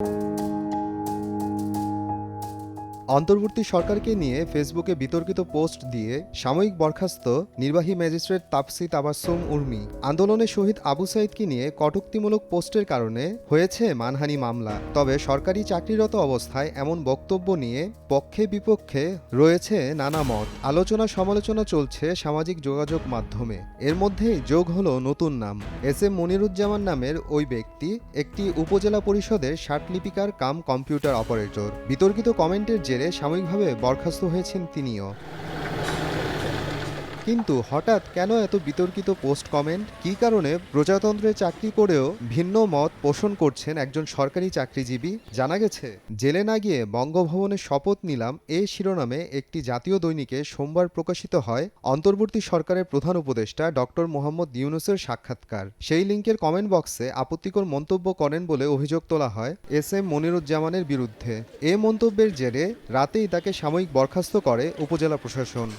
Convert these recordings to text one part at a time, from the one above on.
you. অন্তর্বর্তী সরকারকে নিয়ে ফেসবুকে বিতর্কিত পোস্ট দিয়ে সাময়িক বরখাস্ত নির্বাহী ম্যাজিস্ট্রেট তাপসি তাবাসসুম উর্মি। আন্দোলনে শহীদ আবু সাইদকে নিয়ে কটূক্তিমূলক পোস্টের কারণে হয়েছে মানহানি মামলা। তবে সরকারি চাকরিরত অবস্থায় এমন বক্তব্য নিয়ে পক্ষে বিপক্ষে রয়েছে নানা মত। আলোচনা সমালোচনা চলছে সামাজিক যোগাযোগ মাধ্যমে। এর মধ্যেই যোগ হলো নতুন নাম। এস এম মনিরুজ্জামান নামের ওই ব্যক্তি একটি উপজেলা পরিষদের ষাটলিপিকার কাম কম্পিউটার অপারেটর। বিতর্কিত কমেন্টের জেরে সাময়িকভাবে বরখাস্ত হয়েছেন তিনিও। কিন্তু হঠাৎ কেন এত বিতর্কিত পোস্ট কমেন্ট? কী কারণে? প্রজাতন্ত্রে চাকরি করেও ভিন্ন মত পোষণ করছেন একজন সরকারি চাকরিজীবী। জানা গেছে, জেলে না গিয়ে বঙ্গভবনে শপথ নিলাম এ শিরোনামে একটি জাতীয় দৈনিকে সোমবার প্রকাশিত হয় অন্তর্বর্তী সরকারের প্রধান উপদেষ্টা ডক্টর মোহাম্মদ ইউনুসের সাক্ষাৎকার। সেই লিঙ্কের কমেন্ট বক্সে আপত্তিকর মন্তব্য করেন বলে অভিযোগ তোলা হয় এস এম মনিরুজ্জামানের বিরুদ্ধে। এ মন্তব্যের জেরে রাতেই তাকে সাময়িক বরখাস্ত করে উপজেলা প্রশাসন।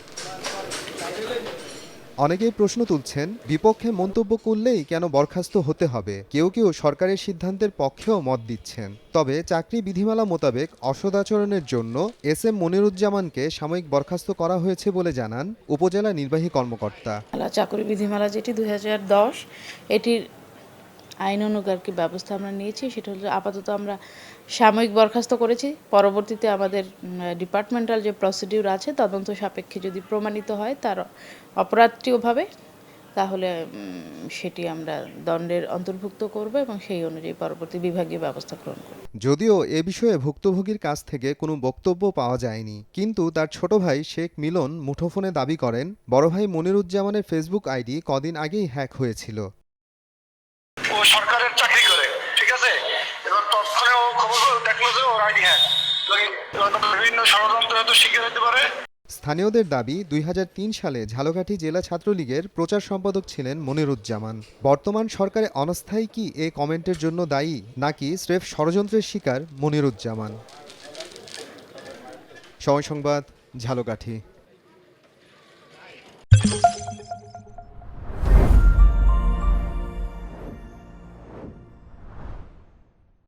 অনেকেই প্রশ্ন তুলছেন, বিপক্ষে মন্তব্য করলেই কেন বরখাস্ত হতে হবে? কেউ কেউ সরকারের সিদ্ধান্তের পক্ষেও মত দিচ্ছেন। তবে চাকরি বিধিমালা মোতাবেক অসদাচরণের জন্য এস এম মনিরুজ্জামানকে সাময়িক বরখাস্ত করা হয়েছে বলে জানান উপজেলা নির্বাহী কর্মকর্তা। চাকরি বিধিমালা যেটি দুই হাজার দশ, এটির আইন অনুগার কি ব্যবস্থা আমরা নিয়েছি? সেটা হলো আপাতত আমরা সাময়িক বরখাস্ত করেছি। পরবর্তীতে আমাদের ডিপার্টমেন্টাল যে প্রসিডিউর আছে, তদন্ত সাপেক্ষে যদি প্রমাণিত হয় তার অপরাধটিওভাবে, তাহলে সেটি আমরা দণ্ডের অন্তর্ভুক্ত করব এবং সেই অনুযায়ী পরবর্তী বিভাগীয় ব্যবস্থা গ্রহণ করব। যদিও এ বিষয়ে ভুক্তভোগীর কাছ থেকে কোনো বক্তব্য পাওয়া যায়নি, কিন্তু তার ছোট ভাই শেখ মিলন মুঠোফোনে দাবি করেন, বড় ভাই মনিরুজ্জামানের ফেসবুক আইডি কদিন আগেই হ্যাক হয়েছিল। সরকারের চাকরি করে, ঠিক আছে? এবার তৎক্ষণে ও খবর দেখল যে ওর আইডি হ্যাঁ। বিভিন্ন ষড়যন্ত্র হয়তো শিকার হতে পারে। স্থানীয়দের দাবি, দুই হাজার তিন সালে ঝালকাঠি জেলা ছাত্রলীগের প্রচার সম্পাদক ছিলেন মনিরুজ্জামান। বর্তমান সরকারে অনাস্থায়ী কি এ কমেন্টের জন্য দায়ী, নাকি স্রেফ ষড়যন্ত্রের শিকার মনিরুজ্জামান? সময় সংবাদ, ঝালকাঠি।